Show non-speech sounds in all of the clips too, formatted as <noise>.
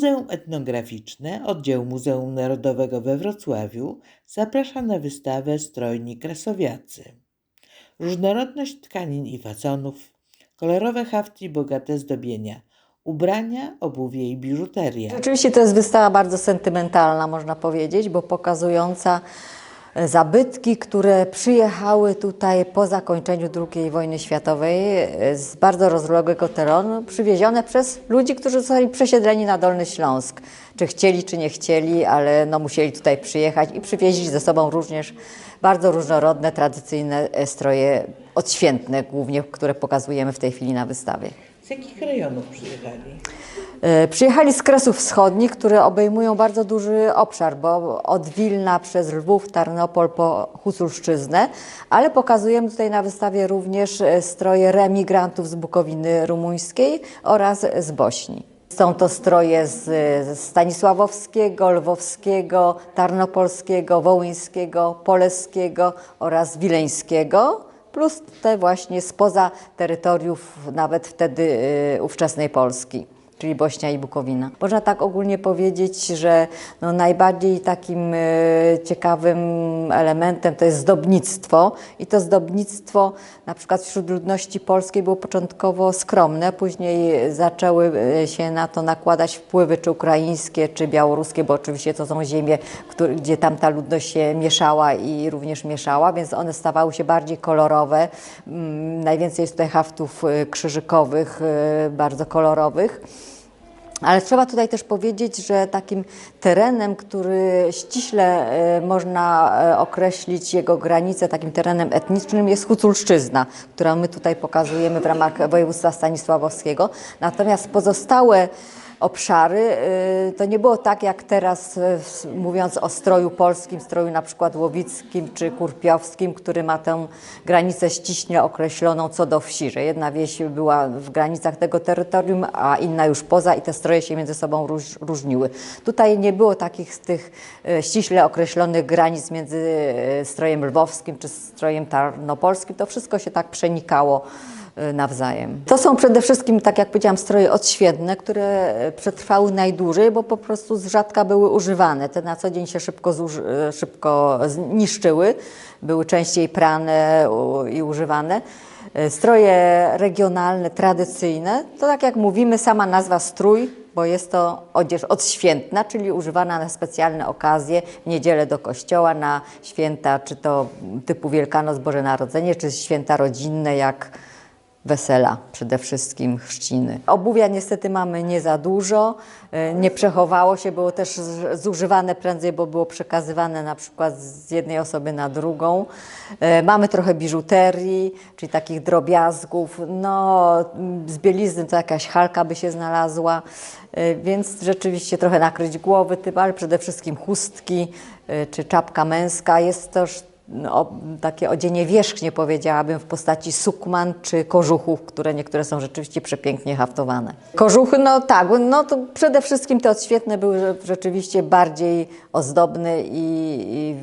Muzeum Etnograficzne Oddział Muzeum Narodowego we Wrocławiu zaprasza na wystawę Strojni Krasowiacy. Różnorodność tkanin i faconów, kolorowe hafty i bogate zdobienia, ubrania, obuwie i biżuteria. Oczywiście to jest wystawa bardzo sentymentalna, można powiedzieć, bo pokazująca zabytki, które przyjechały tutaj po zakończeniu II wojny światowej e, z bardzo rozległego terenu, przywiezione przez ludzi, którzy zostali przesiedleni na Dolny Śląsk. Czy chcieli, czy nie chcieli, ale no musieli tutaj przyjechać i przywieźli ze sobą również bardzo różnorodne, tradycyjne e, stroje odświętne, głównie, które pokazujemy w tej chwili na wystawie. Z jakich rejonów przyjechali? E, Przyjechali z Kresów Wschodnich, które obejmują bardzo duży obszar, bo od Wilna przez Lwów, Tarnopol po Huculszczyznę, ale pokazujemy tutaj na wystawie również e, stroje remigrantów z Bukowiny Rumuńskiej oraz z Bośni. Są to stroje z Stanisławowskiego, Lwowskiego, Tarnopolskiego, Wołyńskiego, Poleskiego oraz Wileńskiego plus te właśnie spoza terytoriów nawet wtedy y, ówczesnej Polski, czyli Bośnia i Bukowina. Można tak ogólnie powiedzieć, że no najbardziej takim y, ciekawym elementem to jest zdobnictwo i to zdobnictwo na przykład wśród ludności polskiej było początkowo skromne, później zaczęły y, się na to nakładać wpływy czy ukraińskie, czy białoruskie, bo oczywiście to są ziemie, gdzie tamta ludność się mieszała i również mieszała, więc one stawały się bardziej kolorowe. Mm, Najwięcej jest tutaj haftów y, krzyżykowych, bardzo kolorowych. Ale trzeba tutaj też powiedzieć, że takim terenem, który ściśle e, można e, określić jego granice, takim terenem etnicznym jest Huculszczyzna, którą my tutaj pokazujemy w ramach województwa stanisławowskiego. Natomiast pozostałe obszary, y, to nie było tak jak teraz y, mówiąc o stroju polskim, stroju na przykład łowickim czy kurpiowskim, który ma tę granicę ściśle określoną co do wsi, że jedna wieś była w granicach tego terytorium, a inna już poza i te stroje się między sobą róż, różniły. Tutaj nie było takich z tych y, ściśle określonych granic między strojem lwowskim czy strojem tarnopolskim, to wszystko się tak przenikało nawzajem. To są przede wszystkim, tak jak powiedziałam, stroje odświętne, które y, przetrwały najdłużej, bo po prostu z rzadka były używane. Te na co dzień się szybko, y, szybko zniszczyły, były częściej prane i używane. Y, Stroje regionalne, tradycyjne, to tak jak mówimy, sama nazwa strój, bo jest to odzież odświętna, czyli używana na specjalne okazje, w niedzielę do kościoła, na święta, czy to typu Wielkanoc, Boże Narodzenie, czy święta rodzinne, jak wesela przede wszystkim, chrzciny. Obuwia niestety mamy nie za dużo, e, nie przechowało się, było też zużywane prędzej, bo było przekazywane na przykład z jednej osoby na drugą. E, Mamy trochę biżuterii, czyli takich drobiazgów, no z bielizny to jakaś halka by się znalazła, e, więc rzeczywiście trochę nakryć głowy, typ, ale przede wszystkim chustki czy czapka męska. Jest też o- takie odzienie wierzchnie powiedziałabym w postaci sukman czy kożuchów, które niektóre są rzeczywiście przepięknie haftowane. Kożuchy, no tak, no to przede wszystkim te odświetne były rzeczywiście bardziej ozdobne i, i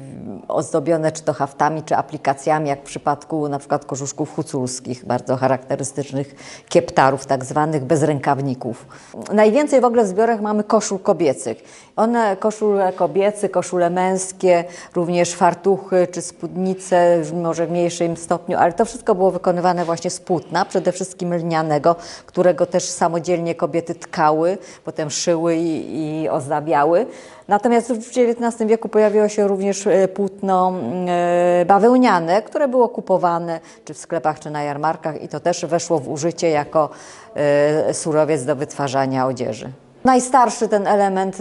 ozdobione czy to haftami, czy aplikacjami, jak w przypadku na przykład kożuszków huculskich, bardzo charakterystycznych kieptarów, tak zwanych bezrękawników. Najwięcej w ogóle w zbiorach mamy koszul kobiecych. One, koszule kobiece, koszule męskie, również fartuchy czy spódnice, może w mniejszym stopniu, ale to wszystko było wykonywane właśnie z płótna, przede wszystkim lnianego, którego też samodzielnie kobiety tkały, potem szyły i, i ozdabiały. Natomiast w XIX wieku pojawiło się również e, płótno e, bawełniane, które było kupowane czy w sklepach, czy na jarmarkach i to też weszło w użycie jako e, surowiec do wytwarzania odzieży. Najstarszy ten element,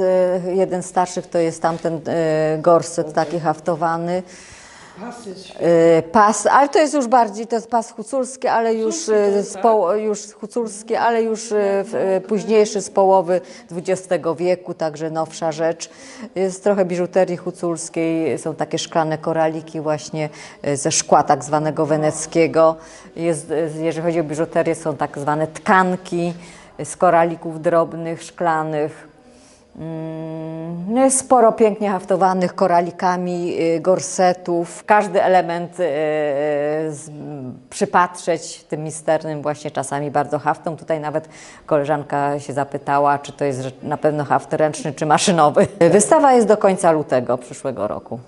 jeden z starszych to jest tamten gorset taki haftowany. Pasy E, Pas, ale to jest już bardziej, to jest pas huculski, ale już, e, z po, już huculski, ale już e, późniejszy z połowy XX wieku, także nowsza rzecz. Jest trochę biżuterii huculskiej, są takie szklane koraliki właśnie ze szkła tak zwanego weneckiego. Jest, jeżeli chodzi o biżuterię, są tak zwane tkanki z koralików drobnych, szklanych. Mm, No sporo pięknie haftowanych koralikami, y, gorsetów. Każdy element y, m, przypatrzeć tym misternym właśnie czasami bardzo haftom. Tutaj nawet koleżanka się zapytała, czy to jest na pewno haft ręczny czy maszynowy. <laughs> Wystawa jest do końca lutego przyszłego roku.